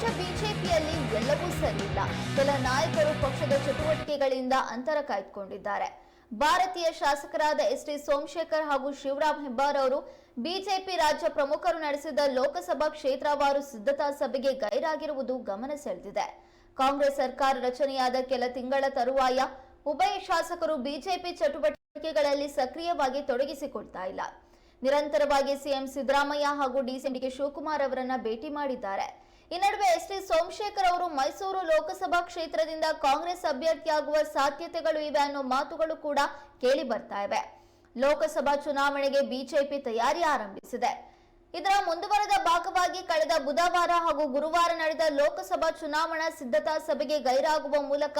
ರಾಜ್ಯ ಬಿಜೆಪಿಯಲ್ಲಿ ಎಲ್ಲವೂ ಸರಿಯಿಲ್ಲ. ಕೆಲ ನಾಯಕರು ಪಕ್ಷದ ಚಟುವಟಿಕೆಗಳಿಂದ ಅಂತರ ಕಾಯ್ದುಕೊಂಡಿದ್ದಾರೆ. ಭಾರತೀಯ ಶಾಸಕರಾದ ಎಸ್ ಟಿ ಸೋಮಶೇಖರ್ ಹಾಗೂ ಶಿವರಾಮ್ ಹೆಬ್ಬಾರ್ ಅವರು ಬಿಜೆಪಿ ರಾಜ್ಯ ಪ್ರಮುಖರು ನಡೆಸಿದ ಲೋಕಸಭಾ ಕ್ಷೇತ್ರವಾರು ಸಿದ್ಧತಾ ಸಭೆಗೆ ಗೈರಾಗಿರುವುದು ಗಮನ ಸೆಳೆದಿದೆ. ಕಾಂಗ್ರೆಸ್ ಸರ್ಕಾರ ರಚನೆಯಾದ ಕೆಲ ತಿಂಗಳ ತರುವಾಯ ಉಭಯ ಶಾಸಕರು ಬಿಜೆಪಿ ಚಟುವಟಿಕೆಗಳಲ್ಲಿ ಸಕ್ರಿಯವಾಗಿ ತೊಡಗಿಸಿಕೊಳ್ತಾ ಇಲ್ಲ. ನಿರಂತರವಾಗಿ ಸಿಎಂ ಸಿದ್ದರಾಮಯ್ಯ ಹಾಗೂ ಡಿಸಿಎಂ ಡಿಕೆ ಶಿವಕುಮಾರ್ ಅವರನ್ನ ಭೇಟಿ ಮಾಡಿದ್ದಾರೆ. ಈ ನಡುವೆ ಎಸ್ ಟಿ ಸೋಮಶೇಖರ್ ಅವರು ಮೈಸೂರು ಲೋಕಸಭಾ ಕ್ಷೇತ್ರದಿಂದ ಕಾಂಗ್ರೆಸ್ ಅಭ್ಯರ್ಥಿಯಾಗುವ ಸಾಧ್ಯತೆಗಳು ಇವೆ ಅನ್ನೋ ಮಾತುಗಳು ಕೂಡ ಕೇಳಿ ಬರ್ತಾ ಇವೆ. ಲೋಕಸಭಾ ಚುನಾವಣೆಗೆ ಬಿಜೆಪಿ ತಯಾರಿ ಆರಂಭಿಸಿದೆ. ಇದರ ಮುಂದುವರೆದ ಭಾಗವಾಗಿ ಕಳೆದ ಬುಧವಾರ ಹಾಗೂ ಗುರುವಾರ ನಡೆದ ಲೋಕಸಭಾ ಚುನಾವಣಾ ಸಿದ್ಧತಾ ಸಭೆಗೆ ಗೈರಾಗುವ ಮೂಲಕ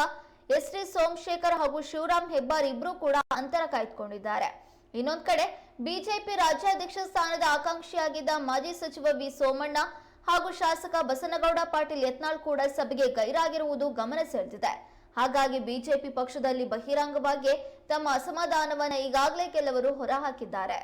ಎಸ್ ಟಿ ಸೋಮಶೇಖರ್ ಹಾಗೂ ಶಿವರಾಮ್ ಹೆಬ್ಬಾರ್ ಇಬ್ರು ಕೂಡ ಅಂತರ ಕಾಯ್ದುಕೊಂಡಿದ್ದಾರೆ. ಇನ್ನೊಂದ್ ಕಡೆ ಬಿಜೆಪಿ ರಾಜ್ಯಾಧ್ಯಕ್ಷ ಸ್ಥಾನದ ಆಕಾಂಕ್ಷಿಯಾಗಿದ್ದ ಮಾಜಿ ಸಚಿವ ವಿ ಸೋಮಣ್ಣ ಹಾಗೂ ಶಾಸಕ ಬಸನಗೌಡ ಪಾಟೀಲ್ ಯತ್ನಾಳ್ ಕೂಡ ಸಭೆಗೆ ಗೈರಾಗಿರುವುದು ಗಮನ ಸೆಳೆದಿದೆ. ಹಾಗಾಗಿ ಬಿಜೆಪಿ ಪಕ್ಷದಲ್ಲಿ ಬಹಿರಂಗವಾಗಿ ತಮ್ಮ ಅಸಮಾಧಾನವನ್ನು ಈಗಾಗಲೇ ಕೆಲವರು ಹೊರಹಾಕಿದ್ದಾರೆ.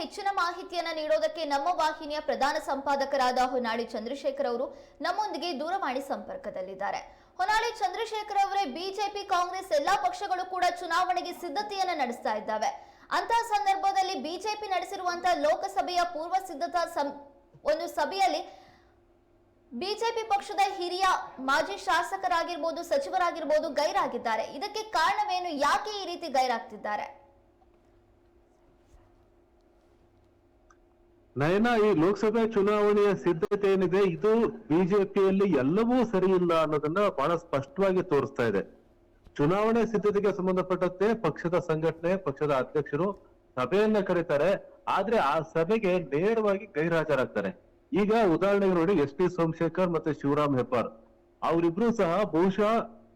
ಹೆಚ್ಚಿನ ಮಾಹಿತಿಯನ್ನ ನೀಡೋದಕ್ಕೆ ನಮ್ಮ ವಾಹಿನಿಯ ಪ್ರಧಾನ ಸಂಪಾದಕರಾದ ಹೊನ್ನಾಳಿ ಚಂದ್ರಶೇಖರ್ ಅವರು ನಮ್ಮೊಂದಿಗೆ ದೂರವಾಣಿ ಸಂಪರ್ಕದಲ್ಲಿದ್ದಾರೆ. ಹೊನ್ನಾಳಿ ಚಂದ್ರಶೇಖರ್ ಅವರೇ ಬಿಜೆಪಿ, ಕಾಂಗ್ರೆಸ್ ಎಲ್ಲಾ ಪಕ್ಷಗಳು ಕೂಡ ಚುನಾವಣೆಗೆ ಸಿದ್ಧತೆಯನ್ನ ನಡೆಸ್ತಾ ಇದ್ದಾವೆ. ಅಂತಹ ಸಂದರ್ಭದಲ್ಲಿ ಬಿಜೆಪಿ ನಡೆಸಿರುವಂತಹ ಲೋಕಸಭೆಯ ಪೂರ್ವ ಸಿದ್ಧತಾ ಒಂದು ಸಭೆಯಲ್ಲಿ ಬಿಜೆಪಿ ಪಕ್ಷದ ಹಿರಿಯ ಮಾಜಿ ಶಾಸಕರಾಗಿರ್ಬೋದು, ಸಚಿವರಾಗಿರ್ಬೋದು ಗೈರಾಗಿದ್ದಾರೆ. ಇದಕ್ಕೆ ಕಾರಣವೇನು? ಯಾಕೆ ಈ ರೀತಿ ಗೈರಾಗ್ತಿದ್ದಾರೆ? ನಯನ, ಈ ಲೋಕಸಭೆ ಚುನಾವಣೆಯ ಸಿದ್ಧತೆ ಏನಿದೆ, ಇದು ಬಿಜೆಪಿಯಲ್ಲಿ ಎಲ್ಲವೂ ಸರಿ ಇಲ್ಲ ಅನ್ನೋದನ್ನ ಬಹಳ ಸ್ಪಷ್ಟವಾಗಿ ತೋರಿಸ್ತಾ ಇದೆ. ಚುನಾವಣೆ ಸಿದ್ಧತೆಗೆ ಸಂಬಂಧಪಟ್ಟಂತೆ ಪಕ್ಷದ ಸಂಘಟನೆ, ಪಕ್ಷದ ಅಧ್ಯಕ್ಷರು ಸಭೆಯನ್ನ ಕರೀತಾರೆ. ಆದ್ರೆ ಆ ಸಭೆಗೆ ನೇರವಾಗಿ ಗೈರಾಜರಾಗ್ತಾರೆ ಈಗ ಉದಾಹರಣೆಗೆ ನೋಡಿ, ಎಸ್ ಟಿ ಸೋಮಶೇಖರ್ ಮತ್ತೆ ಶಿವರಾಮ್ ಹೆಬ್ಬಾರ್. ಅವರಿಬ್ರು ಸಹ ಬಹುಶಃ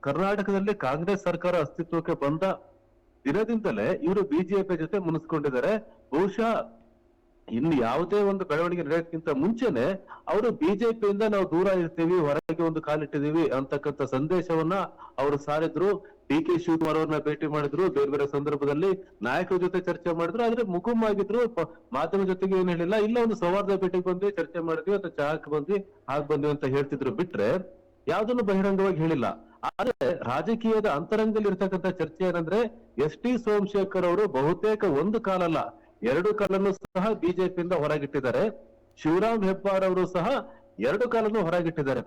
ಕರ್ನಾಟಕದಲ್ಲಿ ಕಾಂಗ್ರೆಸ್ ಸರ್ಕಾರ ಅಸ್ತಿತ್ವಕ್ಕೆ ಬಂದ ದಿನದಿಂದಲೇ ಇವರು ಬಿಜೆಪಿ ಜೊತೆ ಮುನಿಸ್ಕೊಂಡಿದ್ದಾರೆ. ಬಹುಶಃ ಇನ್ನು ಯಾವುದೇ ಒಂದು ಬೆಳವಣಿಗೆ ನಡೆಯೋದಕ್ಕಿಂತ ಮುಂಚೆನೆ ಅವರು ಬಿಜೆಪಿಯಿಂದ ನಾವು ದೂರ ಇರ್ತೀವಿ, ಹೊರಗೆ ಒಂದು ಕಾಲಿಟ್ಟಿದೀವಿ ಅಂತಕ್ಕಂಥ ಸಂದೇಶವನ್ನ ಅವರು ಸಾರಿದ್ರು. ಡಿ ಕೆ ಶಿವಕುಮಾರ್ ಅವ್ರನ್ನ ಭೇಟಿ ಮಾಡಿದ್ರು. ಬೇರೆ ಬೇರೆ ಸಂದರ್ಭದಲ್ಲಿ ನಾಯಕರ ಜೊತೆ ಚರ್ಚೆ ಮಾಡಿದ್ರು. ಆದ್ರೆ ಮುಗುಮಾಗಿದ್ರು ಆಗಿದ್ರು ಮಾಧ್ಯಮ ಜೊತೆಗೆ ಏನ್ ಹೇಳಿಲ್ಲ. ಇಲ್ಲ, ಒಂದು ಸೌಹಾರ್ದ ಭೇಟಿಗೆ ಬಂದ್ವಿ, ಚರ್ಚೆ ಮಾಡಿದ್ವಿ ಅಥವಾ ಚಹಾಕ್ ಬಂದ್ವಿ, ಹಾಗೆ ಬಂದ್ವಿ ಅಂತ ಹೇಳ್ತಿದ್ರು. ಬಿಟ್ರೆ ಯಾವ್ದನ್ನು ಬಹಿರಂಗವಾಗಿ ಹೇಳಿಲ್ಲ. ಆದ್ರೆ ರಾಜಕೀಯದ ಅಂತರಂಗದಲ್ಲಿ ಇರ್ತಕ್ಕಂಥ ಚರ್ಚೆ ಏನಂದ್ರೆ ಎಸ್ ಟಿ ಸೋಮಶೇಖರ್ ಅವರು ಬಹುತೇಕ ಒಂದು ಕಾಲಲ್ಲ ಎರಡು ಕಾಲನ್ನು ಸಹ ಬಿಜೆಪಿಯಿಂದ ಹೊರಗಿಟ್ಟಿದ್ದಾರೆ. ಶಿವರಾಮ್ ಹೆಬ್ಬಾರ್ ಅವರು ಸಹ ಎರಡು ಕಾಲನ್ನು ಹೊರಗಿಟ್ಟಿದ್ದಾರೆ.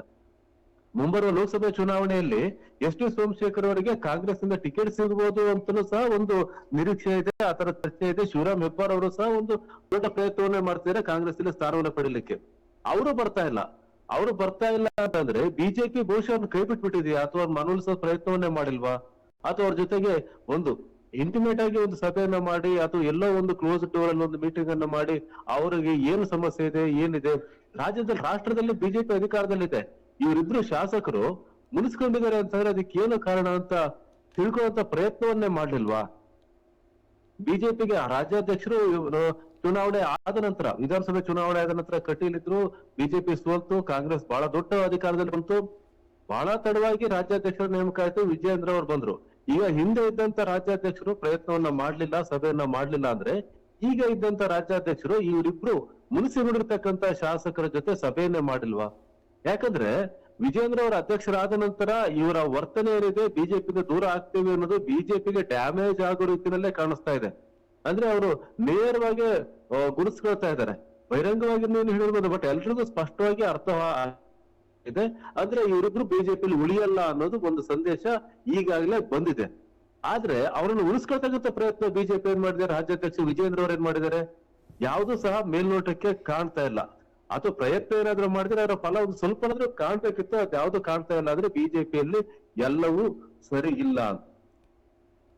ಮುಂಬರುವ ಲೋಕಸಭೆ ಚುನಾವಣೆಯಲ್ಲಿ ಎಸ್ ಟಿ ಸೋಮಶೇಖರ್ ಅವರಿಗೆ ಕಾಂಗ್ರೆಸ್ ಇಂದ ಟಿಕೆಟ್ ಸಿಗಬಹುದು ಅಂತಲೂ ಸಹ ಒಂದು ನಿರೀಕ್ಷೆ ಇದೆ. ಆ ಚರ್ಚೆ ಇದೆ. ಶಿವರಾಮ್ ಹೆಬ್ಬಾರ್ ಅವರು ಸಹ ಒಂದು ದೊಡ್ಡ ಪ್ರಯತ್ನವನ್ನೇ ಮಾಡ್ತಿದ್ದಾರೆ ಕಾಂಗ್ರೆಸ್ ಇಲ್ಲಿ ಸ್ಥಾನವನ್ನು ಪಡೀಲಿಕ್ಕೆ ಅವರು ಬರ್ತಾ ಇಲ್ಲ. ಅವರು ಬರ್ತಾ ಇಲ್ಲ ಅಂತಂದ್ರೆ ಬಿಜೆಪಿ ಬಹುಶಃ ಕೈ ಬಿಟ್ಬಿಟ್ಟಿದೆಯಾ? ಅಥವಾ ಮನವೊಲಿಸೋ ಪ್ರಯತ್ನವನ್ನೇ ಮಾಡಿಲ್ವಾ? ಅಥವಾ ಅವ್ರ ಜೊತೆಗೆ ಒಂದು ಇಂಟಿಮೇಟ್ ಆಗಿ ಒಂದು ಸಭೆಯನ್ನ ಮಾಡಿ, ಅಥವಾ ಎಲ್ಲೋ ಒಂದು ಕ್ಲೋಸ್ ಡೋರ್ ಅಲ್ಲಿ ಒಂದು ಮೀಟಿಂಗ್ ಅನ್ನ ಮಾಡಿ, ಅವರಿಗೆ ಏನು ಸಮಸ್ಯೆ ಇದೆ, ಏನಿದೆ? ರಾಜ್ಯದಲ್ಲಿ, ರಾಷ್ಟ್ರದಲ್ಲಿ ಬಿಜೆಪಿ ಅಧಿಕಾರದಲ್ಲಿದೆ. ಇವರಿಬ್ರು ಶಾಸಕರು ಮುನಿಸ್ಕೊಂಡಿದ್ದಾರೆ ಅಂತಂದ್ರೆ ಅದಕ್ಕೆ ಏನು ಕಾರಣ ಅಂತ ತಿಳ್ಕೊಳ್ಳುವಂತ ಪ್ರಯತ್ನವನ್ನೇ ಮಾಡ್ಲಿಲ್ವಾ? ಬಿಜೆಪಿಗೆ ರಾಜ್ಯಾಧ್ಯಕ್ಷರು ಚುನಾವಣೆ ಆದ ನಂತರ, ವಿಧಾನಸಭೆ ಚುನಾವಣೆ ಆದ ನಂತರ ಕಟೀಲಿದ್ರು ಬಿಜೆಪಿ ಸೋಲ್ತು, ಕಾಂಗ್ರೆಸ್ ಬಹಳ ದೊಡ್ಡ ಅಧಿಕಾರದಲ್ಲಿ ಬಂತು. ಬಹಳ ತಡವಾಗಿ ರಾಜ್ಯಾಧ್ಯಕ್ಷರ ನೇಮಕ ಆಯ್ತು, ವಿಜಯೇಂದ್ರ ಅವರು ಬಂದ್ರು. ಈಗ ಹಿಂದೆ ಇದ್ದಂತ ರಾಜ್ಯಾಧ್ಯಕ್ಷರು ಪ್ರಯತ್ನವನ್ನ ಮಾಡ್ಲಿಲ್ಲ, ಸಭೆಯನ್ನ ಮಾಡ್ಲಿಲ್ಲ ಅಂದ್ರೆ ಈಗ ಇದ್ದಂತ ರಾಜ್ಯಾಧ್ಯಕ್ಷರು ಇವರಿಬ್ರು ಮುನಿಸಿ ನೋಡಿರ್ತಕ್ಕಂತ ಶಾಸಕರ ಜೊತೆ ಸಭೆಯನ್ನೇ ಮಾಡಿಲ್ವಾ? ಯಾಕಂದ್ರೆ ವಿಜೇಂದ್ರ ಅವರ ಅಧ್ಯಕ್ಷರಾದ ನಂತರ ಇವರ ವರ್ತನೆ ಏನಿದೆ ಬಿಜೆಪಿಗೆ ದೂರ ಆಗ್ತೇವೆ ಅನ್ನೋದು ಬಿಜೆಪಿಗೆ ಡ್ಯಾಮೇಜ್ ಆಗೋ ರೀತಿಯಲ್ಲೇ ಕಾಣಿಸ್ತಾ ಇದೆ. ಅಂದ್ರೆ ಅವರು ನೇರವಾಗಿ ಗುರುಸ್ಕೊಳ್ತಾ ಇದ್ದಾರೆ. ಬಹಿರಂಗವಾಗಿ ಹೇಳಿರ್ಬೋದು ಬಟ್ ಎಲ್ರಿಗೂ ಸ್ಪಷ್ಟವಾಗಿ ಅರ್ಥ ಇದೆ. ಅಂದ್ರೆ ಇವರಿಬ್ರು ಬಿಜೆಪಿಲಿ ಉಳಿಯಲ್ಲ ಅನ್ನೋದು ಒಂದು ಸಂದೇಶ ಈಗಾಗಲೇ ಬಂದಿದೆ. ಆದ್ರೆ ಅವರನ್ನು ಉಳಿಸ್ಕೊಳ್ತಕ್ಕಂಥ ಪ್ರಯತ್ನ ಬಿಜೆಪಿ ಏನ್ ಮಾಡಿದ್ದಾರೆ? ರಾಜ್ಯಾಧ್ಯಕ್ಷ ವಿಜೇಂದ್ರ ಅವ್ರು ಏನ್ ಮಾಡಿದ್ದಾರೆ? ಯಾವುದು ಸಹ ಮೇಲ್ನೋಟಕ್ಕೆ ಕಾಣ್ತಾ ಇಲ್ಲ. ಅದು ಪ್ರಯತ್ನ ಏನಾದ್ರು ಮಾಡಿದ್ರೆ ಅದರ ಫಲ ಒಂದು ಸ್ವಲ್ಪ ಆದ್ರೂ ಕಾಣ್ಬೇಕಿತ್ತು, ಅದು ಯಾವ್ದು ಕಾಣ್ತಾ ಇಲ್ಲ ಅಂದ್ರೆ ಬಿಜೆಪಿಯಲ್ಲಿ ಎಲ್ಲವೂ ಸರಿ ಇಲ್ಲ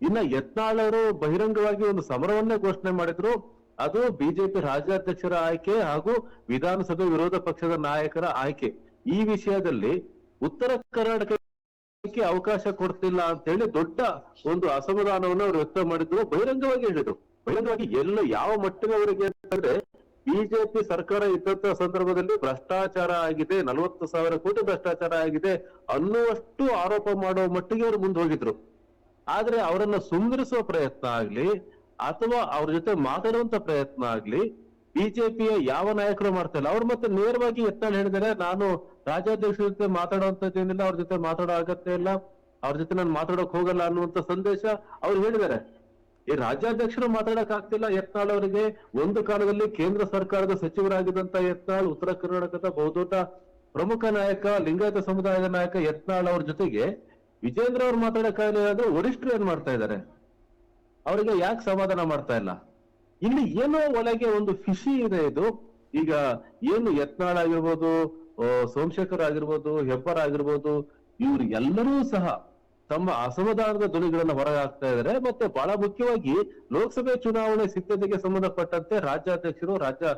ಇನ್ನ ಯತ್ನಾಳರು ಬಹಿರಂಗವಾಗಿ ಒಂದು ಸಮರವನ್ನೇ ಘೋಷಣೆ ಮಾಡಿದ್ರು. ಅದು ಬಿಜೆಪಿ ರಾಜ್ಯಾಧ್ಯಕ್ಷರ ಆಯ್ಕೆ ಹಾಗೂ ವಿಧಾನಸಭೆ ವಿರೋಧ ಪಕ್ಷದ ನಾಯಕರ ಆಯ್ಕೆ. ಈ ವಿಷಯದಲ್ಲಿ ಉತ್ತರ ಕರ್ನಾಟಕಕ್ಕೆ ಅವಕಾಶ ಕೊಡ್ತಿಲ್ಲ ಅಂತ ಹೇಳಿ ದೊಡ್ಡ ಒಂದು ಅಸಮಾಧಾನವನ್ನು ಅವರು ವ್ಯಕ್ತ ಮಾಡಿದ್ರು. ಬಹಿರಂಗವಾಗಿ ಹೇಳಿದ್ರು. ಬಹಿರಂಗವಾಗಿ ಎಲ್ಲ ಯಾವ ಮಟ್ಟಿಗೆ ಅವರಿಗೆ ಅಂತಂದ್ರೆ ಬಿಜೆಪಿ ಸರ್ಕಾರ ಇದ್ದಂತ ಸಂದರ್ಭದಲ್ಲಿ ಭ್ರಷ್ಟಾಚಾರ ಆಗಿದೆ. ನಲವತ್ತು ಸಾವಿರ ಕೋಟಿ ಭ್ರಷ್ಟಾಚಾರ ಆಗಿದೆ ಅನ್ನುವಷ್ಟು ಆರೋಪ ಮಾಡುವ ಮಟ್ಟಿಗೆ ಅವರು ಮುಂದೆ ಹೋಗಿದ್ರು. ಆದ್ರೆ ಅವರನ್ನ ಸುಂದರಿಸುವ ಪ್ರಯತ್ನ ಆಗ್ಲಿ ಅಥವಾ ಅವ್ರ ಜೊತೆ ಮಾತಾಡುವಂತ ಪ್ರಯತ್ನ ಆಗ್ಲಿ ಬಿಜೆಪಿಯ ಯಾವ ನಾಯಕರು ಮಾಡ್ತಾ ಇಲ್ಲ. ಅವ್ರು ಮತ್ತೆ ನೇರವಾಗಿ ಎತ್ತಾಳ ಹೇಳಿದರೆ ನಾನು ರಾಜ್ಯಾಧ್ಯಕ್ಷರ ಜೊತೆ ಮಾತಾಡುವಂತದ್ದೇನಿಲ್ಲ ಅವ್ರ ಜೊತೆ ಮಾತಾಡೋ ಅಗತ್ಯ ಇಲ್ಲ, ಅವ್ರ ಜೊತೆ ನಾನು ಮಾತಾಡೋಕ್ ಹೋಗಲ್ಲ ಅನ್ನುವಂತ ಸಂದೇಶ ಅವ್ರು ಹೇಳಿದ್ದಾರೆ. ಈ ರಾಜ್ಯಾಧ್ಯಕ್ಷರು ಮಾತಾಡಕ್ ಆಗ್ತಿಲ್ಲ ಯತ್ನಾಳ್ ಅವರಿಗೆ. ಒಂದು ಕಾಲದಲ್ಲಿ ಕೇಂದ್ರ ಸರ್ಕಾರದ ಸಚಿವರಾಗಿದ್ದಂತ ಯತ್ನಾಳ್, ಉತ್ತರ ಕರ್ನಾಟಕದ ಬಹುದೊಡ್ಡ ಪ್ರಮುಖ ನಾಯಕ, ಲಿಂಗಾಯತ ಸಮುದಾಯದ ನಾಯಕ ಯತ್ನಾಳ್ ಅವ್ರ ಜೊತೆಗೆ ವಿಜೇಂದ್ರ ಅವ್ರು ಮಾತಾಡಕ್ಕಾಗಲಿಲ್ಲ ಅಂದ್ರೆ ವರಿಷ್ಠರು ಏನ್ ಮಾಡ್ತಾ ಇದ್ದಾರೆ? ಅವರಿಗೆ ಯಾಕೆ ಸಮಾಧಾನ ಮಾಡ್ತಾ ಇಲ್ಲ? ಇಲ್ಲಿ ಏನೋ ಒಳಗೆ ಒಂದು ಫಿಶಿ ಇದೆ ಇದು. ಈಗ ಏನು ಯತ್ನಾಳ್ ಆಗಿರ್ಬೋದು ಸೋಮಶೇಖರ್ ಆಗಿರ್ಬೋದು, ಹೆಬ್ಬರ್ ಆಗಿರ್ಬೋದು, ಇವ್ರು ಎಲ್ಲರೂ ಸಹ ತಮ್ಮ ಅಸಮಾಧಾನದ ಧ್ವನಿಗಳನ್ನ ಹೊರಗೆ ಹಾಕ್ತಾ ಇದ್ದಾರೆ. ಮತ್ತೆ ಬಹಳ ಮುಖ್ಯವಾಗಿ ಲೋಕಸಭೆ ಚುನಾವಣೆ ಸಿದ್ಧತೆಗೆ ಸಂಬಂಧಪಟ್ಟಂತೆ ರಾಜ್ಯಾಧ್ಯಕ್ಷರು, ರಾಜ್ಯ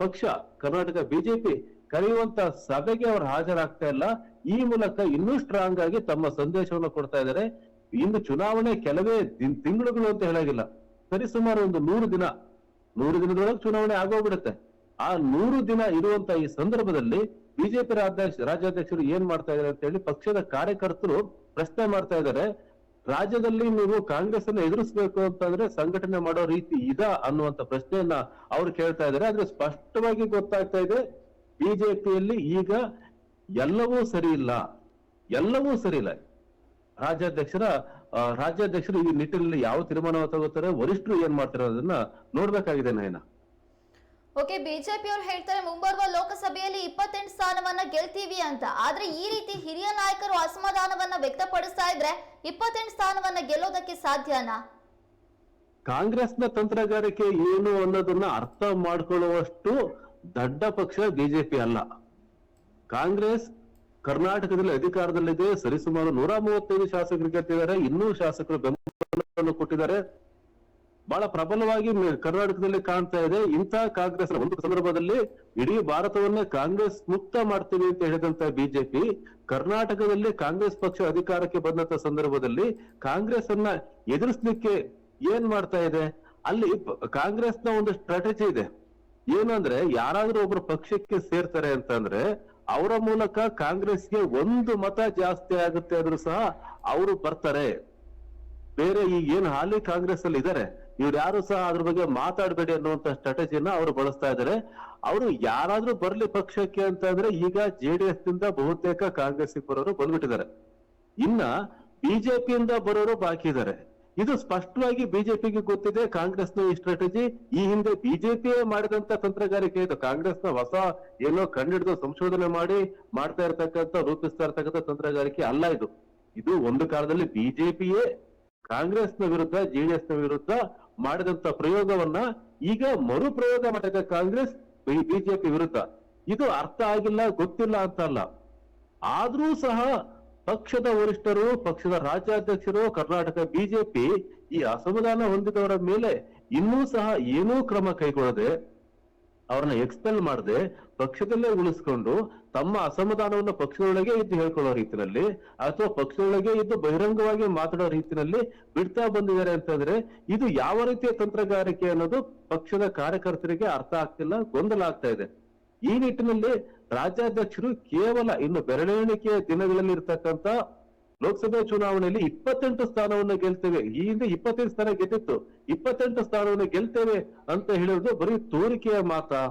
ಪಕ್ಷ ಕರ್ನಾಟಕ ಬಿಜೆಪಿ ಕರೆಯುವಂತ ಸಭೆಗೆ ಅವರು ಹಾಜರಾಗ್ತಾ ಇಲ್ಲ. ಈ ಮೂಲಕ ಇನ್ನೂ ಸ್ಟ್ರಾಂಗ್ ಆಗಿ ತಮ್ಮ ಸಂದೇಶವನ್ನು ಕೊಡ್ತಾ ಇದ್ದಾರೆ. ಇನ್ನು ಚುನಾವಣೆ ಕೆಲವೇ ತಿಂಗಳುಗಳು ಅಂತ ಹೇಳಾಗಿಲ್ಲ. ಸರಿಸುಮಾರು ಒಂದು ನೂರು ದಿನ, ನೂರು ದಿನದೊಳಗೆ ಚುನಾವಣೆ ಆಗೋಗ್ಬಿಡುತ್ತೆ. ಆ ನೂರು ದಿನ ಇರುವಂತ ಈ ಸಂದರ್ಭದಲ್ಲಿ ಬಿಜೆಪಿ ರಾಜ್ಯಾಧ್ಯಕ್ಷ, ರಾಜ್ಯಾಧ್ಯಕ್ಷರು ಏನ್ ಮಾಡ್ತಾ ಇದ್ದಾರೆ ಅಂತ ಹೇಳಿ ಪಕ್ಷದ ಕಾರ್ಯಕರ್ತರು ಪ್ರಶ್ನೆ ಮಾಡ್ತಾ ಇದ್ದಾರೆ. ರಾಜ್ಯದಲ್ಲಿ ನೀವು ಕಾಂಗ್ರೆಸ್ ಅನ್ನು ಎದುರಿಸಬೇಕು ಅಂತಂದ್ರೆ ಸಂಘಟನೆ ಮಾಡೋ ರೀತಿ ಇದ ಅನ್ನುವಂತ ಪ್ರಶ್ನೆಯನ್ನ ಅವ್ರು ಕೇಳ್ತಾ ಇದ್ದಾರೆ. ಆದ್ರೆ ಸ್ಪಷ್ಟವಾಗಿ ಗೊತ್ತಾಗ್ತಾ ಇದೆ, ಬಿಜೆಪಿಯಲ್ಲಿ ಈಗ ಎಲ್ಲವೂ ಸರಿ ಇಲ್ಲ. ಎಲ್ಲವೂ ಸರಿ ಇಲ್ಲ. ರಾಜ್ಯಾಧ್ಯಕ್ಷರ ರಾಜ್ಯಾಧ್ಯಕ್ಷರು ಈ ನಿಟ್ಟಿನಲ್ಲಿ ಯಾವ ತೀರ್ಮಾನ ತಗೋತಾರೆ? ವರಿಷ್ಠರು ಏನ್ ಮಾಡ್ತಾರೆ ಅದನ್ನ ನೋಡ್ಬೇಕಾಗಿದೆ ನಯನ. ಓಕೆ ಬಿಜೆಪಿ ಅವರು ಹೇಳ್ತಾರೆ ಮುಂಬರುವ ಲೋಕಸಭೆಯಲ್ಲಿ ಇಪ್ಪತ್ತೆಂಟು ಸ್ಥಾನವನ್ನ ಗೆಲ್ತೀವಿ ಅಂತ. ಆದ್ರೆ ಈ ರೀತಿ ಹಿರಿಯ ನಾಯಕರು ಅಸಮಾಧಾನವನ್ನ ವ್ಯಕ್ತಪಡಿಸ್ತಾ ಇದ್ರೆ ಇಪ್ಪತ್ತೆಂಟು ಸ್ಥಾನವನ್ನ ಗೆಲ್ಲೋದಕ್ಕೆ ಸಾಧ್ಯನಾ? ಕಾಂಗ್ರೆಸ್ನ ತಂತ್ರಗಾರಿಕೆ ಏನು ಅನ್ನೋದನ್ನ ಅರ್ಥ ಮಾಡ್ಕೊಳ್ಳುವಷ್ಟು ದೊಡ್ಡ ಪಕ್ಷ ಬಿಜೆಪಿ ಅಲ್ಲ. ಕಾಂಗ್ರೆಸ್ ಕರ್ನಾಟಕದಲ್ಲಿ ಅಧಿಕಾರದಲ್ಲಿದೆ. ಸರಿಸುಮಾರು ನೂರ ಮೂವತ್ತೈದು ಶಾಸಕರು ಗೆದ್ದಿದ್ದಾರೆ ಇನ್ನೂ ಶಾಸಕರು ಬೆಂಬಲವನ್ನು ಕೊಟ್ಟಿದ್ದಾರೆ. ಬಹಳ ಪ್ರಬಲವಾಗಿ ಕರ್ನಾಟಕದಲ್ಲಿ ಕಾಣ್ತಾ ಇದೆ. ಇಂತಹ ಕಾಂಗ್ರೆಸ್ ಒಂದು ಸಂದರ್ಭದಲ್ಲಿ ಇಡೀ ಭಾರತವನ್ನೇ ಕಾಂಗ್ರೆಸ್ ಮುಕ್ತ ಮಾಡ್ತೀವಿ ಅಂತ ಹೇಳಿದಂತ ಬಿಜೆಪಿ ಕರ್ನಾಟಕದಲ್ಲಿ ಕಾಂಗ್ರೆಸ್ ಪಕ್ಷ ಅಧಿಕಾರಕ್ಕೆ ಬಂದಂತ ಸಂದರ್ಭದಲ್ಲಿ ಕಾಂಗ್ರೆಸ್ ಅನ್ನ ಎದುರಿಸ್ಲಿಕ್ಕೆ ಏನ್ ಮಾಡ್ತಾ ಇದೆ? ಅಲ್ಲಿ ಕಾಂಗ್ರೆಸ್ನ ಒಂದು ಸ್ಟ್ರಾಟಜಿ ಇದೆ. ಏನಂದ್ರೆ ಯಾರಾದ್ರೂ ಒಬ್ರು ಪಕ್ಷಕ್ಕೆ ಸೇರ್ತಾರೆ ಅಂತಂದ್ರೆ ಅವರ ಮೂಲಕ ಕಾಂಗ್ರೆಸ್ಗೆ ಒಂದು ಮತ ಜಾಸ್ತಿ ಆಗುತ್ತೆ ಆದ್ರೂ ಸಹ ಅವರು ಬರ್ತಾರೆ. ಬೇರೆ ಈಗ ಏನ್ ಹಾಲಿ ಕಾಂಗ್ರೆಸ್ ಅಲ್ಲಿ ಇದಾರೆ, ಇವ್ರು ಯಾರು ಸಹ ಅದ್ರ ಬಗ್ಗೆ ಮಾತಾಡಬೇಡಿ ಅನ್ನುವಂತ ಸ್ಟ್ರಾಟಜಿನ ಅವರು ಬಳಸ್ತಾ ಇದ್ದಾರೆ ಅವರು ಯಾರಾದ್ರೂ ಬರ್ಲಿ ಪಕ್ಷಕ್ಕೆ ಅಂತ ಅಂದ್ರೆ ಈಗ ಎಸ್ನಿಂದ ಬಹುತೇಕ ಕಾಂಗ್ರೆಸ್ ಬರೋರು ಬಂದ್ಬಿಟ್ಟಿದ್ದಾರೆ. ಇನ್ನ ಬಿಜೆಪಿಯಿಂದ ಬರೋರು ಬಾಕಿ ಇದ್ದಾರೆ ಇದು ಸ್ಪಷ್ಟವಾಗಿ ಬಿಜೆಪಿಗೆ ಗೊತ್ತಿದೆ. ಕಾಂಗ್ರೆಸ್ನ ಈ ಸ್ಟ್ರಾಟಜಿ ಈ ಹಿಂದೆ ಬಿಜೆಪಿಯೇ ಮಾಡಿದಂತ ತಂತ್ರಗಾರಿಕೆ ಇದು. ಕಾಂಗ್ರೆಸ್ನ ಹೊಸ ಏನೋ ಕಂಡಿಡಿದು ಸಂಶೋಧನೆ ಮಾಡಿ ಮಾಡ್ತಾ ಇರ್ತಕ್ಕಂಥ, ರೂಪಿಸ್ತಾ ಇರ್ತಕ್ಕಂಥ ತಂತ್ರಗಾರಿಕೆ ಅಲ್ಲ ಇದು. ಇದು ಒಂದು ಕಾಲದಲ್ಲಿ ಬಿಜೆಪಿಯೇ ಕಾಂಗ್ರೆಸ್ನ ವಿರುದ್ಧ ಜೆಡಿಎಸ್ನ ವಿರುದ್ಧ ಮಾಡಿದಂತ ಪ್ರಯೋಗವನ್ನ ಈಗ ಮರು ಪ್ರಯೋಗ ಮಾಡಿದ ಕಾಂಗ್ರೆಸ್ ಬಿಜೆಪಿ ವಿರುದ್ಧ. ಇದು ಅರ್ಥ ಆಗಿಲ್ಲ, ಗೊತ್ತಿಲ್ಲ ಅಂತ ಅಲ್ಲ. ಆದ್ರೂ ಸಹ ಪಕ್ಷದ ವರಿಷ್ಠರು, ಪಕ್ಷದ ರಾಜ್ಯಾಧ್ಯಕ್ಷರು, ಕರ್ನಾಟಕ ಬಿಜೆಪಿ ಈ ಅಸಮಾಧಾನ ಹೊಂದಿದವರ ಮೇಲೆ ಇನ್ನೂ ಸಹ ಏನೂ ಕ್ರಮ ಕೈಗೊಳ್ಳದೆ, ಅವ್ರನ್ನ ಎಕ್ಸ್ಪೆಲ್ ಮಾಡದೆ, ಪಕ್ಷದಲ್ಲೇ ಉಳಿಸ್ಕೊಂಡು ತಮ್ಮ ಅಸಮಾಧಾನವನ್ನು ಪಕ್ಷದೊಳಗೆ ಇದ್ದು ಹೇಳ್ಕೊಳ್ಳೋ ರೀತಿಯಲ್ಲಿ ಅಥವಾ ಪಕ್ಷದೊಳಗೆ ಇದ್ದು ಬಹಿರಂಗವಾಗಿ ಮಾತಾಡೋ ರೀತಿಯಲ್ಲಿ ಬಿಡ್ತಾ ಬಂದಿದ್ದಾರೆ ಅಂತಂದ್ರೆ ಇದು ಯಾವ ರೀತಿಯ ತಂತ್ರಗಾರಿಕೆ ಅನ್ನೋದು ಪಕ್ಷದ ಕಾರ್ಯಕರ್ತರಿಗೆ ಅರ್ಥ ಆಗ್ತಿಲ್ಲ, ಗೊಂದಲ ಆಗ್ತಾ ಇದೆ. ಈ ನಿಟ್ಟಿನಲ್ಲಿ ರಾಜ್ಯಾಧ್ಯಕ್ಷರು ಕೇವಲ ಇನ್ನು ಬೆರಳೆಣಿಕೆಯ ದಿನಗಳಲ್ಲಿ ಇರ್ತಕ್ಕಂತ ಲೋಕಸಭೆ ಚುನಾವಣೆಯಲ್ಲಿ ಇಪ್ಪತ್ತೆಂಟು ಸ್ಥಾನವನ್ನು ಗೆಲ್ತೇವೆ. ಈ ಹಿಂದೆ ಇಪ್ಪತ್ತೈದು ಸ್ಥಾನ ಗೆದ್ದಿತ್ತು. ಇಪ್ಪತ್ತೆಂಟು ಸ್ಥಾನವನ್ನು ಗೆಲ್ತೇವೆ ಅಂತ ಹೇಳೋದು ಬರೀ ತೋರಿಕೆಯ ಮಾತಾ,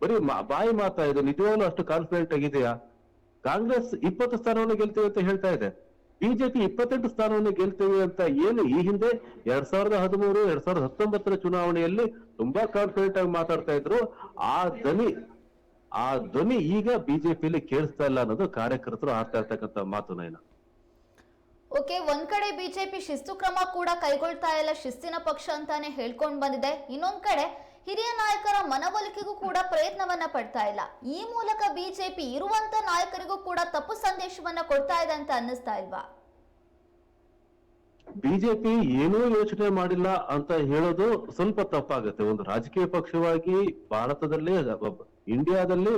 ಬರೀ ಬಾಯಿ ಮಾತಾ ಇದು. ನಿಜವಾಗ್ಲೂ ಅಷ್ಟು ಕಾನ್ಫಿಡೆಂಟ್ ಆಗಿದೆಯಾ ಕಾಂಗ್ರೆಸ್ ಇಪ್ಪತ್ತು ಸ್ಥಾನವನ್ನು ಗೆಲ್ತೇವೆ ಅಂತ ಹೇಳ್ತಾ ಇದೆ. ಬಿಜೆಪಿ ಇಪ್ಪತ್ತೆಂಟು ಸ್ಥಾನವನ್ನು ಗೆಲ್ತೇವೆ ಅಂತ ಏನು? ಈ ಹಿಂದೆ ಎರಡ್ ಸಾವಿರದ ಹದಿಮೂರು, ಎರಡ್ ಸಾವಿರದ ಹತ್ತೊಂಬತ್ತರ ಚುನಾವಣೆಯಲ್ಲಿ ತುಂಬಾ ಕಾನ್ಫಿಡೆಂಟ್ ಆಗಿ ಮಾತಾಡ್ತಾ ಇದ್ರು. ಆ ಧ್ವನಿ ಆ ಧ್ವನಿ ಈಗ ಬಿಜೆಪಿಯಲ್ಲಿ ಕೇಳಿಸ್ತಾ ಇಲ್ಲ ಅನ್ನೋದು ಕಾರ್ಯಕರ್ತರು ಆಡ್ತಾ ಇರ್ತಕ್ಕಂತ ಮಾತು ನಯನ ಓಕೆ ಒಂದ್ ಕಡೆ ಬಿಜೆಪಿ ಶಿಸ್ತು ಕ್ರಮ ಕೂಡ ಕೈಗೊಳ್ತಾ ಇಲ್ಲ ಶಿಸ್ತಿನ ಪಕ್ಷ ಅಂತಾನೆ ಹೇಳ್ಕೊಂಡ್ ಬಂದಿದೆ. ಇನ್ನೊಂದ್ ಕಡೆ ಹಿರಿಯ ನಾಯಕರ ಮನವೊಲಿಕೆಗೂ ಕೂಡ ಪ್ರಯತ್ನವನ್ನ ಪಡ್ತಾ ಇಲ್ಲ. ಈ ಮೂಲಕ ಬಿಜೆಪಿ ಇರುವಂತ ನಾಯಕರಿಗೂ ಕೂಡ ತಪ್ಪು ಸಂದೇಶವನ್ನ ಕೊಡ್ತಾ ಇದೆ ಅಂತ ಅನ್ನಿಸ್ತಾ ಇಲ್ವಾ? ಬಿಜೆಪಿ ಏನೂ ಯೋಚನೆ ಮಾಡಿಲ್ಲ ಅಂತ ಹೇಳೋದು ಸ್ವಲ್ಪ ತಪ್ಪಾಗುತ್ತೆ. ಒಂದು ರಾಜಕೀಯ ಪಕ್ಷವಾಗಿ ಭಾರತದಲ್ಲಿ ಇಂಡಿಯಾದಲ್ಲಿ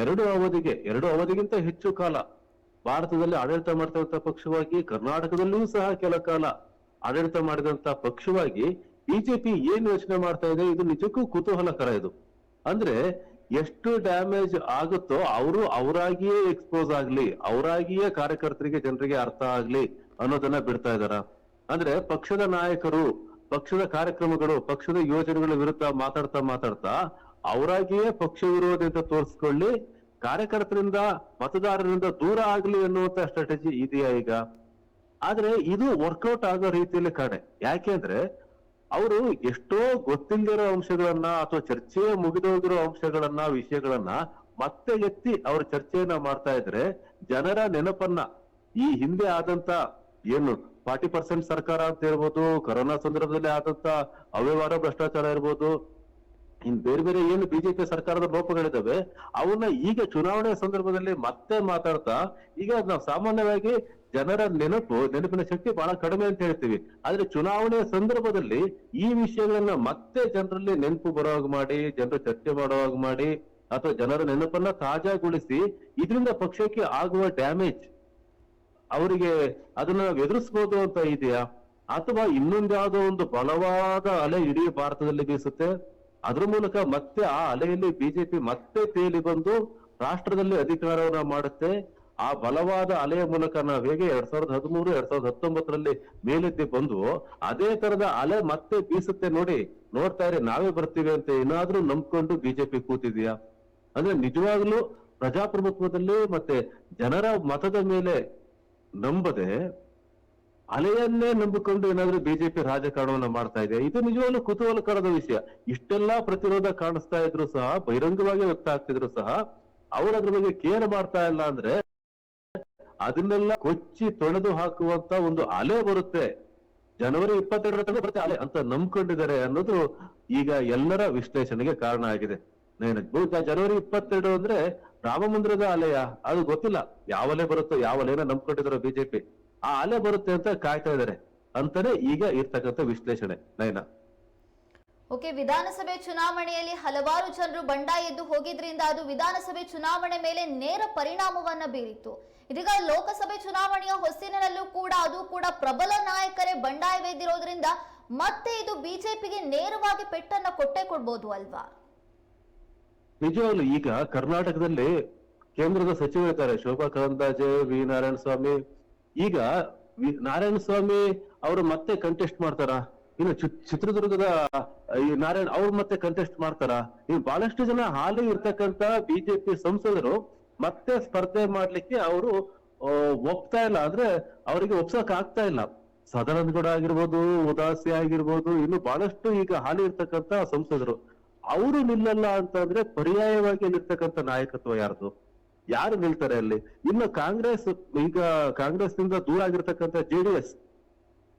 ಎರಡು ಅವಧಿಗೆ, ಎರಡು ಅವಧಿಗಿಂತ ಹೆಚ್ಚು ಕಾಲ, ಭಾರತದಲ್ಲಿ ಆಡಳಿತ ಮಾಡ್ತಿರುವಂತ ಪಕ್ಷವಾಗಿ, ಕರ್ನಾಟಕದಲ್ಲೂ ಸಹ ಕೆಲ ಕಾಲ ಆಡಳಿತ ಮಾಡಿದಂತ ಪಕ್ಷವಾಗಿ ಬಿಜೆಪಿ ಏನ್ ಯೋಚನೆ ಮಾಡ್ತಾ ಇದೆ, ಇದು ನಿಜಕ್ಕೂ ಕುತೂಹಲಕರ ಇದು. ಅಂದ್ರೆ ಎಷ್ಟು ಡ್ಯಾಮೇಜ್ ಆಗುತ್ತೋ ಅವರು ಅವರಾಗಿಯೇ ಎಕ್ಸ್ಪೋಸ್ ಆಗ್ಲಿ, ಅವರಾಗಿಯೇ ಕಾರ್ಯಕರ್ತರಿಗೆ ಜನರಿಗೆ ಅರ್ಥ ಆಗ್ಲಿ ಅನ್ನೋದನ್ನ ಬಿಡ್ತಾ ಇದಾರ. ಅಂದ್ರೆ ಪಕ್ಷದ ನಾಯಕರು, ಪಕ್ಷದ ಕಾರ್ಯಕ್ರಮಗಳು, ಪಕ್ಷದ ಯೋಜನೆಗಳ ವಿರುದ್ಧ ಮಾತಾಡ್ತಾ ಮಾತಾಡ್ತಾ ಅವರಾಗಿಯೇ ಪಕ್ಷ ವಿರೋಧಿ ಅಂತ ತೋರಿಸ್ಕೊಳ್ಳಿ, ಕಾರ್ಯಕರ್ತರಿಂದ, ಮತದಾರರಿಂದ ದೂರ ಆಗ್ಲಿ ಅನ್ನುವಂತ ಸ್ಟ್ರಾಟಜಿ ಇದೆಯಾ ಈಗ? ಆದ್ರೆ ಇದು ವರ್ಕೌಟ್ ಆಗೋ ರೀತಿಯಲ್ಲಿ ಕಾಣೆ. ಯಾಕೆಂದ್ರೆ ಅವರು ಎಷ್ಟೋ ಗೊತ್ತಿಲ್ಲದಿರೋ ಅಂಶಗಳನ್ನ ಅಥವಾ ಚರ್ಚೆ ಮುಗಿದೋಗಿರೋ ಅಂಶಗಳನ್ನ, ವಿಷಯಗಳನ್ನ ಮತ್ತೆ ಎತ್ತಿ ಅವ್ರ ಚರ್ಚೆಯನ್ನ ಮಾಡ್ತಾ ಇದ್ರೆ ಜನರ ನೆನಪನ್ನ ಈ ಹಿಂದೆ ಆದಂತ ಏನು ಫಾರ್ಟಿ ಪರ್ಸೆಂಟ್ ಸರ್ಕಾರ ಅಂತ ಹೇಳ್ಬೋದು, ಕೊರೋನಾ ಸಂದರ್ಭದಲ್ಲಿ ಆದಂತ ಅವ್ಯವಹಾರ ಭ್ರಷ್ಟಾಚಾರ ಇರ್ಬೋದು ಇನ್ ಬೇರೆ ಬೇರೆ ಏನು ಬಿಜೆಪಿ ಸರ್ಕಾರದ ಲೋಪಗಳಿದ್ದಾವೆ, ಅವನ್ನ ಈಗ ಚುನಾವಣೆ ಸಂದರ್ಭದಲ್ಲಿ ಮತ್ತೆ ಮಾತಾಡ್ತಾ, ಈಗ ನಾವು ಸಾಮಾನ್ಯವಾಗಿ ಜನರ ನೆನಪು, ನೆನಪಿನ ಶಕ್ತಿ ಬಹಳ ಕಡಿಮೆ ಅಂತ ಹೇಳ್ತೀವಿ. ಆದ್ರೆ ಚುನಾವಣೆಯ ಸಂದರ್ಭದಲ್ಲಿ ಈ ವಿಷಯಗಳನ್ನ ಮತ್ತೆ ಜನರಲ್ಲಿ ನೆನಪು ಬರೋ ಹಾಗೆ ಮಾಡಿ, ಜನರು ಚರ್ಚೆ ಮಾಡೋ ಹಾಗೆ ಮಾಡಿ, ಅಥವಾ ಜನರ ನೆನಪನ್ನ ತಾಜಾಗೊಳಿಸಿ, ಇದರಿಂದ ಪಕ್ಷಕ್ಕೆ ಆಗುವ ಡ್ಯಾಮೇಜ್, ಅವರಿಗೆ ಅದನ್ನ ಎದುರಿಸಬಹುದು ಅಂತ ಇದೆಯಾ? ಅಥವಾ ಇನ್ನೊಂದ್ಯಾವುದೋ ಒಂದು ಬಲವಾದ ಅಲೆ ಇಡೀ ಭಾರತದಲ್ಲಿ ಬೀಸುತ್ತೆ? ಅದ್ರ ಮೂಲಕ ಮತ್ತೆ ಆ ಅಲೆಯಲ್ಲಿ ಬಿಜೆಪಿ ಮತ್ತೆ ತೇಲಿ ಬಂದು ರಾಷ್ಟ್ರದಲ್ಲಿ ಅಧಿಕಾರವನ್ನ ಮಾಡುತ್ತೆ. ಆ ಬಲವಾದ ಅಲೆಯ ಮೂಲಕ ನಾವು ಹೇಗೆ ಎರಡ್ ಸಾವಿರದ ಹದಿಮೂರು, ಎರಡ್ ಸಾವಿರದ ಹತ್ತೊಂಬತ್ತರಲ್ಲಿ ಮೇಲೆದ್ದಿ ಬಂದು ಅದೇ ತರದ ಅಲೆ ಮತ್ತೆ ಬೀಸುತ್ತೆ ನೋಡಿ. ನೋಡ್ತಾ ಇರಿ, ನಾವೇ ಬರ್ತೀವಿ ಅಂತ ಏನಾದ್ರೂ ನಂಬ್ಕೊಂಡು ಬಿಜೆಪಿ ಕೂತಿದ್ಯಾ? ಅಂದ್ರೆ ನಿಜವಾಗ್ಲೂ ಪ್ರಜಾಪ್ರಭುತ್ವದಲ್ಲಿ ಮತ್ತೆ ಜನರ ಮತದ ಮೇಲೆ ನಂಬದೆ ಅಲೆಯನ್ನೇ ನಂಬಿಕೊಂಡು ಏನಾದ್ರೂ ಬಿಜೆಪಿ ರಾಜಕಾರಣವನ್ನ ಮಾಡ್ತಾ ಇದೆ ಇದು ನಿಜವಾಗ್ಲೂ ಕುತೂಹಲಕರದ ವಿಷಯ. ಇಷ್ಟೆಲ್ಲಾ ಪ್ರತಿರೋಧ ಕಾಣಿಸ್ತಾ ಇದ್ರು ಸಹ, ಬಹಿರಂಗವಾಗಿ ವ್ಯಕ್ತ ಆಗ್ತಿದ್ರು ಸಹ, ಅವ್ರ ಅದ್ರ ಬಗ್ಗೆ ಕೇರ್ ಮಾಡ್ತಾ ಇಲ್ಲ ಅಂದ್ರೆ ಅದನ್ನೆಲ್ಲ ಕೊಚ್ಚಿ ತೊಳೆದು ಹಾಕುವಂತ ಒಂದು ಅಲೆ ಬರುತ್ತೆ. ಜನವರಿ ಇಪ್ಪತ್ತೆರಡರ ತನಕ ಬರುತ್ತೆ ಅಲೆ ಅಂತ ನಂಬ್ಕೊಂಡಿದ್ದಾರೆ ಅನ್ನೋದು ಈಗ ಎಲ್ಲರ ವಿಶ್ಲೇಷಣೆಗೆ ಕಾರಣ ಆಗಿದೆ. ಬಹುಶಃ ಜನವರಿ ಇಪ್ಪತ್ತೆರಡು ಅಂದ್ರೆ ರಾಮ ಮಂದಿರದ ಅಲೆಯ? ಅದು ಗೊತ್ತಿಲ್ಲ. ಯಾವ ಅಲೆ ಬರುತ್ತೋ, ಯಾವ ಅಲೆನ ನಂಬ್ಕೊಂಡಿದಾರೋ ಬಿಜೆಪಿ. ಆ ಅಲೆ ಬರುತ್ತೆ ಅಂತ ಕಾಯ್ತಾ ಇದ್ದಾರೆ. ಅಂತಾನೆ ಈಗ ಇರ್ತಕ್ಕಂಥ ವಿಶ್ಲೇಷಣೆ ನಯನ. ಓಕೆ ವಿಧಾನಸಭೆ ಚುನಾವಣೆಯಲ್ಲಿ ಹಲವಾರು ಜನರು ಬಂಡಾಯ ಎದ್ದು ಹೋಗಿದ್ರಿಂದ ಅದು ವಿಧಾನಸಭೆ ಚುನಾವಣೆ ಮೇಲೆ ನೇರ ಪರಿಣಾಮವನ್ನ ಬೀರಿತ್ತು. ಇದೀಗ ಲೋಕಸಭೆ ಚುನಾವಣೆಯ ಹೊಸ್ತಿನಲ್ಲೂ ಕೂಡ ಅದು ಕೂಡ ಪ್ರಬಲ ನಾಯಕರೇ ಬಂಡಾಯವೆದ್ದಿರೋದ್ರಿಂದ ಮತ್ತೆ ಇದು ಬಿಜೆಪಿಗೆ ನೇರವಾಗಿ ಪೆಟ್ಟನ್ನ ಕೊಟ್ಟೆ ಕೊಡ್ಬೋದು ಅಲ್ವಾ? ನಿಜವಾಗ್ಲು ಈಗ ಕರ್ನಾಟಕದಲ್ಲಿ ಕೇಂದ್ರದ ಸಚಿವರಿದ್ದಾರೆ ಶೋಭಾ ಕರಂದಾಜೆ ವಿ. ನಾರಾಯಣ ಸ್ವಾಮಿ ಈಗ ನಾರಾಯಣ ಸ್ವಾಮಿ ಅವರು ಮತ್ತೆ ಕಂಟೆಸ್ಟ್ ಮಾಡ್ತಾರ? ಇನ್ನು ಚಿತ್ರದುರ್ಗದ, ಈ ನಾರಾಯಣ್ ಅವ್ರು ಮತ್ತೆ ಕಂಟೆಸ್ಟ್ ಮಾಡ್ತಾರ? ಇನ್ನು ಬಹಳಷ್ಟು ಜನ ಹಾಲಿ ಇರ್ತಕ್ಕಂತ ಬಿಜೆಪಿ ಸಂಸದರು ಮತ್ತೆ ಸ್ಪರ್ಧೆ ಮಾಡ್ಲಿಕ್ಕೆ ಅವರು ಒಪ್ತಾ ಇಲ್ಲ. ಅಂದ್ರೆ ಅವರಿಗೆ ಒಪ್ಸಕ್ ಆಗ್ತಾ ಇಲ್ಲ. ಸದಾನಂದ ಗೌಡ ಆಗಿರ್ಬೋದು, ಉದಾಸಿ ಆಗಿರ್ಬೋದು, ಇನ್ನು ಬಹಳಷ್ಟು ಈಗ ಹಾಲಿ ಇರ್ತಕ್ಕಂತ ಸಂಸದರು. ಅವರು ನಿಲ್ಲಲ್ಲ ಅಂತಂದ್ರೆ ಪರ್ಯಾಯವಾಗಿ ನಿಲ್ತಕ್ಕಂಥ ನಾಯಕತ್ವ ಯಾರ್ದು? ಯಾರು ನಿಲ್ತಾರೆ ಅಲ್ಲಿ? ಇನ್ನು ಕಾಂಗ್ರೆಸ್, ಈಗ ಕಾಂಗ್ರೆಸ್ನಿಂದ ದೂರ ಆಗಿರ್ತಕ್ಕಂಥ ಜೆಡಿಎಸ್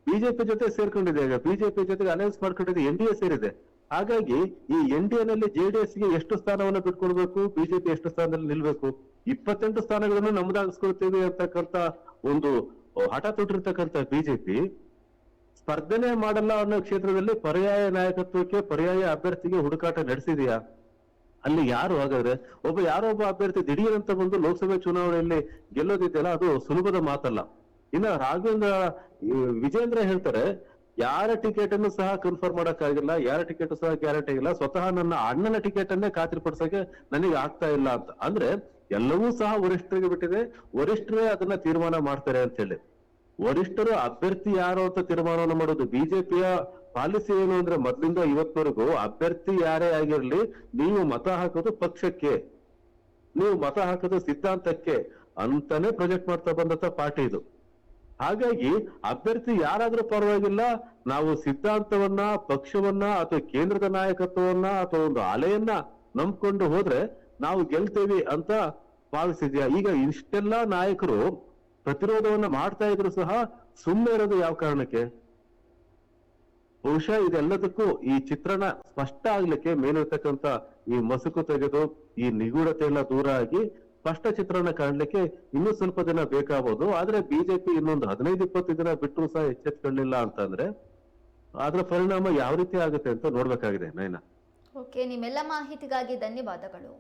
ಬಿಜೆಪಿ ಜೊತೆ ಸೇರ್ಕೊಂಡಿದೆ. ಈಗ ಬಿಜೆಪಿ ಜೊತೆಗೆ ಅಲಯನ್ಸ್ ಮಾಡ್ಕೊಂಡಿದೆ ಎನ್ ಡಿ ಎ ಸೇರಿದೆ. ಹಾಗಾಗಿ ಈ ಎನ್ ಡಿ ಎನಲ್ಲಿ ಜೆಡಿಎಸ್ಗೆ ಎಷ್ಟು ಸ್ಥಾನವನ್ನು ಬಿಟ್ಕೊಳ್ಬೇಕು ಬಿಜೆಪಿ ಎಷ್ಟು ಸ್ಥಾನದಲ್ಲಿ ನಿಲ್ಬೇಕು? ಇಪ್ಪತ್ತೆಂಟು ಸ್ಥಾನಗಳನ್ನು ನಮ್ದಾಗಿಸ್ಕೊಳ್ತೀವಿ ಅಂತಕ್ಕಂತ ಒಂದು ಹಠ ತೊಟ್ಟಿರ್ತಕ್ಕಂಥ ಬಿಜೆಪಿ ಸ್ಪರ್ಧನೆ ಮಾಡಲ್ಲ ಅನ್ನೋ ಕ್ಷೇತ್ರದಲ್ಲಿ ಪರ್ಯಾಯ ನಾಯಕತ್ವಕ್ಕೆ, ಪರ್ಯಾಯ ಅಭ್ಯರ್ಥಿಗೆ ಹುಡುಕಾಟ ನಡೆಸಿದೆಯಾ? ಅಲ್ಲಿ ಯಾರು ಹಾಗಾದ್ರೆ? ಒಬ್ಬ ಯಾರೋ ಒಬ್ಬ ಅಭ್ಯರ್ಥಿ ದಿಢೀರಂತ ಬಂದು ಲೋಕಸಭೆ ಚುನಾವಣೆಯಲ್ಲಿ ಗೆಲ್ಲೋದಿದೆಯಲ್ಲ, ಅದು ಸುಲಭದ ಮಾತಲ್ಲ. ಇನ್ನ ರಾಘವೇಂದ್ರ ವಿಜೇಂದ್ರ ಹೇಳ್ತಾರೆ, ಯಾರ ಟಿಕೆಟ್ ಅನ್ನು ಸಹ ಕನ್ಫರ್ಮ್ ಮಾಡಕ್ಕಾಗಿಲ್ಲ, ಯಾರ ಟಿಕೆಟ್ ಸಹ ಗ್ಯಾರಂಟಿ ಆಗಿಲ್ಲ, ಸ್ವತಃ ನನ್ನ ಅಣ್ಣನ ಟಿಕೆಟ್ ಅನ್ನೇ ನನಗೆ ಆಗ್ತಾ ಇಲ್ಲ ಅಂತ. ಅಂದ್ರೆ ಎಲ್ಲವೂ ಸಹ ವರಿಷ್ಠರಿಗೆ ಬಿಟ್ಟಿದೆ, ವರಿಷ್ಠರೇ ಅದನ್ನ ತೀರ್ಮಾನ ಮಾಡ್ತಾರೆ ಅಂತ ಹೇಳಿ. ವರಿಷ್ಠರು ಅಭ್ಯರ್ಥಿ ಯಾರು ಅಂತ ತೀರ್ಮಾನವನ್ನು ಮಾಡೋದು, ಬಿಜೆಪಿಯ ಪಾಲಿಸಿ ಏನು ಅಂದ್ರೆ ಮೊದ್ಲಿಂದ ಇವತ್ತವರೆಗೂ ಅಭ್ಯರ್ಥಿ ಯಾರೇ ಆಗಿರ್ಲಿ, ನೀವು ಮತ ಹಾಕೋದು ಪಕ್ಷಕ್ಕೆ. ನೀವು ಮತ ಹಾಕೋದು ಸಿದ್ಧಾಂತಕ್ಕೆ ಅಂತಾನೆ ಪ್ರೊಜೆಕ್ಟ್ ಮಾಡ್ತಾ ಬಂದಂತ ಪಾರ್ಟಿ ಇದು. ಹಾಗಾಗಿ ಅಭ್ಯರ್ಥಿ ಯಾರಾದ್ರೂ ಪರವಾಗಿಲ್ಲ, ನಾವು ಸಿದ್ಧಾಂತವನ್ನ, ಪಕ್ಷವನ್ನ ಅಥವಾ ಕೇಂದ್ರದ ನಾಯಕತ್ವವನ್ನ ಅಥವಾ ಒಂದು ಅಲೆಯನ್ನ ನಂಬ್ಕೊಂಡು ಹೋದ್ರೆ ನಾವು ಗೆಲ್ತೇವಿ ಅಂತ ಭಾವಿಸಿದ್ಯಾ ಈಗ ಇಷ್ಟೆಲ್ಲಾ ನಾಯಕರು ಪ್ರತಿರೋಧವನ್ನ ಮಾಡ್ತಾ ಇದ್ರು ಸಹ ಸುಮ್ಮನೆ ಇರೋದು ಯಾವ ಕಾರಣಕ್ಕೆ? ಬಹುಶಃ ಇದೆಲ್ಲದಕ್ಕೂ ಈ ಚಿತ್ರಣ ಸ್ಪಷ್ಟ ಆಗ್ಲಿಕ್ಕೆ ಮೇಲಿರ್ತಕ್ಕಂತ ಈ ಮಸುಕು ತೆಗೆದು, ಈ ನಿಗೂಢತೆ ಎಲ್ಲ ದೂರ ಆಗಿ ಸ್ಪಷ್ಟ ಚಿತ್ರಣ ಕಾಣ್ಲಿಕ್ಕೆ ಇನ್ನೂ ಸ್ವಲ್ಪ ದಿನ ಬೇಕಾಗಬಹುದು ಆದ್ರೆ ಬಿಜೆಪಿ ಇನ್ನೊಂದು ಹದಿನೈದು, ಇಪ್ಪತ್ತು ದಿನ ಬಿಟ್ಟರು ಸಹ ಎಚ್ಚೆತ್ಕೊಳ್ಳಿಲ್ಲ ಅಂತಂದ್ರೆ ಅದರ ಪರಿಣಾಮ ಯಾವ ರೀತಿ ಆಗುತ್ತೆ ಅಂತ ನೋಡ್ಬೇಕಾಗಿದೆ ನಯನ ಓಕೆ, ನಿಮ್ಮೆಲ್ಲ ಮಾಹಿತಿಗಾಗಿ ಧನ್ಯವಾದಗಳು.